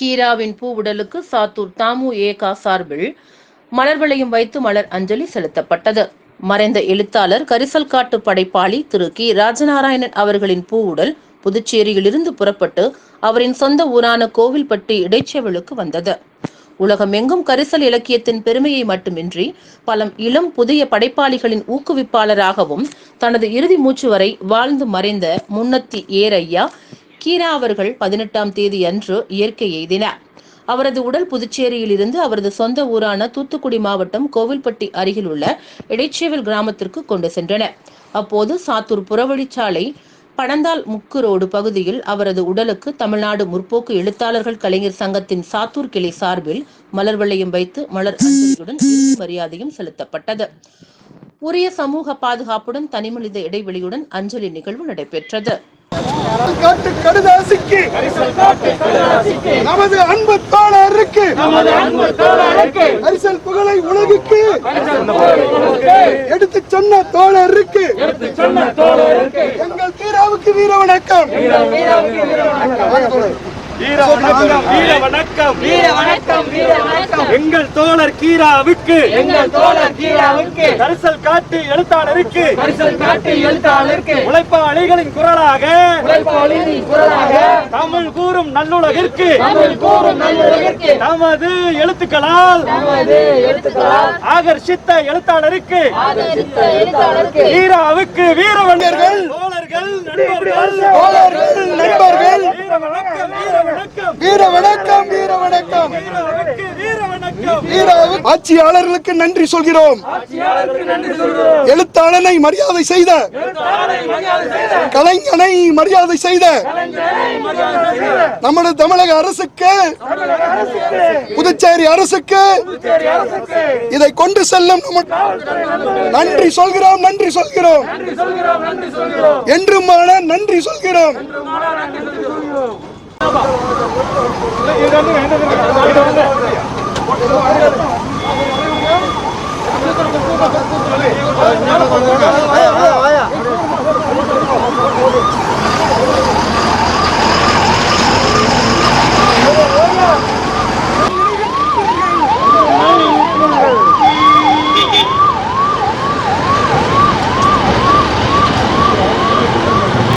கீராவின் பூ உடலுக்கு சாத்தூர் தாமு ஏகா சார்பில் மலர் வளையம் வைத்து மலர் அஞ்சலி செலுத்தப்பட்டது. மறைந்த எழுத்தாளர் கரிசல் காட்டு படைப்பாளி திரு கி. ராஜநாராயணன் அவர்களின் பூ உடல் புதுச்சேரியிலிருந்து புறப்பட்டு அவரின் சொந்த ஊரான கோவில்பட்டி இடைச்செவலுக்கு வந்தது. உலகமெங்கும் கரிசல் இலக்கியத்தின் பெருமையை மட்டுமின்றி பல இளம் புதிய படைப்பாளிகளின் ஊக்குவிப்பாளராகவும் தனது இறுதி மூச்சு வரை வாழ்ந்து மறைந்த முன்னத்தி ஏரையா கீரா அவர்கள் பதினெட்டாம் தேதி அன்று இயற்கை எய்தினார். அவரது உடல் புதுச்சேரியில் இருந்து அவரது சொந்த ஊரான தூத்துக்குடி மாவட்டம் கோவில்பட்டி அருகில் உள்ள இடைச்சேவல் கிராமத்திற்கு கொண்டு சென்றனர். அப்போது சாத்தூர் புறவழிச்சாலை பணந்தால் முக்கு ரோடு பகுதியில் அவரது உடலுக்கு தமிழ்நாடு முற்போக்கு எழுத்தாளர்கள் கலைஞர் சங்கத்தின் சாத்தூர் கிளை சார்பில் மலர் வளையம் வைத்து மலர் அஞ்சலியுடன் மரியாதையும் செலுத்தப்பட்டது. உரிய சமூக பாதுகாப்புடன் தனிமனித இடைவெளியுடன் அஞ்சலி நிகழ்வு நடைபெற்றது. காட்டு கடுதாசிக்கு. நமது அன்பு தோழருக்கு அரிசல் புகழை உலகுக்கு. எடுத்து சொன்ன தோழருக்கு எங்கள் தீராவுக்கு வீர வணக்கம். வீர வணக்கம் வீர வணக்கம். வீர வணக்கம் வீர வணக்கம். எங்கள் தோழர் கீராவுக்கு. எங்கள் தோழர் கீழாவுக்கு கரிசல் காட்டு எழுத்தாளருக்கு. பரிசல் காட்டு எழுத்தாளருக்கு. உழைப்பாளிகளின் குரலாக. உழைப்பாளியின் குரலாக. தமிழ் கூறும் நல்லுலகிற்கு. தமிழ் கூறும் நல்லுலகிற்கு. நமது எழுத்துக்களால். நமது எழுத்துக்களால். ஆகர்ஷித்த எழுத்தாளருக்கு. ஆதரித்த எழுத்தாளருக்கு. கீராவுக்கு வீரவணர்கள் தோழர்கள். நண்பர்கள். தோழர்கள் நண்பர்கள். வீர வணக்கம் வீர வணக்கம் வீர வணக்கம் வீர வணக்கம் ஆட்சியாளர்களுக்கு நன்றி சொல்கிறோம். எழுத்தாளனை மரியாதை செய்த. கலைஞனை மரியாதை செய்த. நமது தமிழக அரசுக்கு புதுச்சேரி அரசுக்கு இதை கொண்டு செல்லும் நம்ம நன்றி சொல்கிறோம் நன்றி சொல்கிறோம். என்றுமான நன்றி சொல்கிறோம். Thank you.